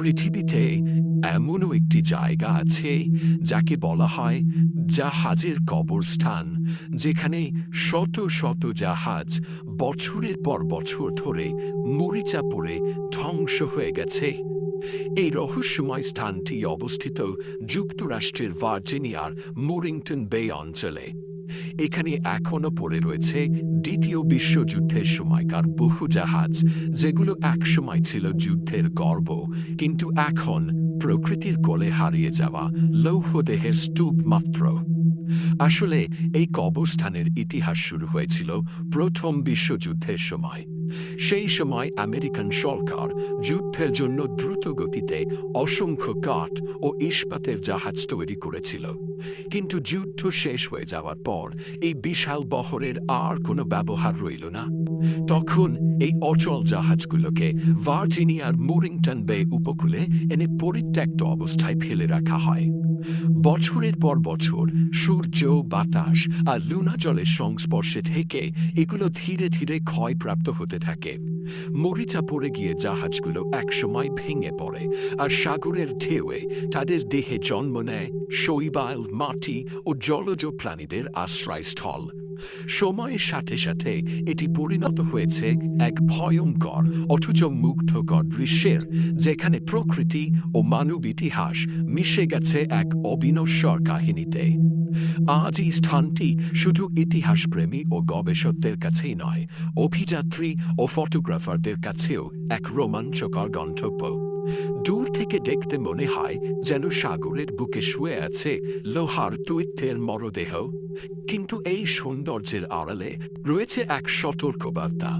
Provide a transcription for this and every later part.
পৃথিবীতে এমনও একটি জায়গা আছে যাকে বলা হয় জাহাজের কবরস্থান, যেখানে শত শত জাহাজ বছরের পর বছর ধরে মরিচা পড়ে ধ্বংস হয়ে গেছে। এই রহস্যময় স্থানটি অবস্থিত যুক্তরাষ্ট্রের ভার্জিনিয়ার মোরিংটন বে অঞ্চলে। এখানে এখনও পড়ে রয়েছে দ্বিতীয় বিশ্বযুদ্ধের সময়কার বহু জাহাজ, যেগুলো একসময় ছিল যুদ্ধের গর্ব, কিন্তু এখন প্রকৃতির কোলে হারিয়ে যাওয়া লৌহদেহের স্তূপ মাত্র। আসলে এই কবরস্থানের ইতিহাস শুরু হয়েছিল প্রথম বিশ্বযুদ্ধের সময়। সেই সময় আমেরিকান সরকার যুদ্ধের জন্য গতিতে অসংখ্য কাঠ ও ইস্পাতের জাহাজ তৈরি করেছিল। কিন্তু যুদ্ধ শেষ হয়ে যাওয়ার পর এই বিশাল বহরের আর কোনো ব্যবহার রইল না। তখন এই অচল জাহাজগুলোকে ভার্জিনিয়ার মোরিংটন বে উপকূলে এনে পরিত্যক্ত অবস্থায় ফেলে রাখা হয়। বছরের পর বছর সূর্য, বাতাস আর লুনা জলের সংস্পর্শে থেকে এগুলো ধীরে ধীরে ক্ষয়প্রাপ্ত হতে থাকে। মরিচা পড়ে গিয়ে জাহাজগুলো একসময় ভেঙে পড়ে, আর সাগরের ঢেউয়ে তাদের দেহে জন্ম নেয় শৈবাল, মাটি ও জলজ প্রাণীদের আশ্রয়স্থল। সময়ের সাথে সাথে এটি পরিণত হয়েছে এক ভয়ঙ্কর, অথচ মুগ্ধকর দৃশ্যের, যেখানে প্রকৃতি ও মানব ইতিহাস মিশে গেছে এক অবিনশ্বর কাহিনীতে। আজ এই স্থানটি শুধু ইতিহাসপ্রেমী ও গবেষকদের কাছেই নয়, অভিযাত্রী ও ফটোগ্রাফারদের কাছেও এক রোমাঞ্চকর গন্তব্য। দূর থেকে দেখতে মনে হয় যেন সাগরের বুকে শুয়ে আছে লোহার দৈত্যের মরদেহ। কিন্তু এই সৌন্দর্যের আড়ালে রয়েছে এক সতর্কবার্তা।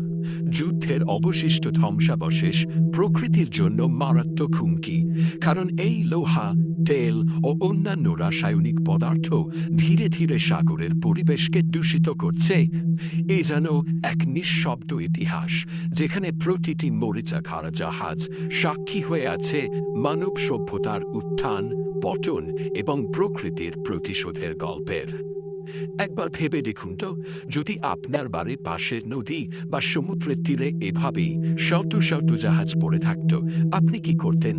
যুদ্ধের অবশিষ্ট ধ্বংসাবশেষ প্রকৃতির জন্য মারাত্মক হুমকি, কারণ এই লোহা, তেল ও অন্যান্য রাসায়নিক পদার্থ ধীরে ধীরে সাগরের পরিবেশকে দূষিত করছে। এ যেন এক নিঃশব্দ ইতিহাস, যেখানে প্রতিটি মরিচা খাড়া জাহাজ সাক্ষী হয়ে আছে মানব সভ্যতার উত্থান, পতন এবং প্রকৃতির প্রতিশোধের গল্পের। একবার ভেবে দেখুন তো, যদি আপনার বাড়ির পাশের নদী বা সমুদ্রের তীরে এভাবেই শত শত জাহাজ পড়ে থাকত, আপনি কি করতেন?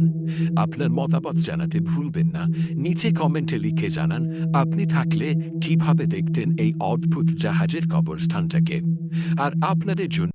আপনার মতামত জানাতে ভুলবেন না, নিচে কমেন্টে লিখে জানান, আপনি থাকলে কীভাবে দেখতেন এই অদ্ভুত জাহাজের কবরস্থানটাকে? আর আপনাদের জন্য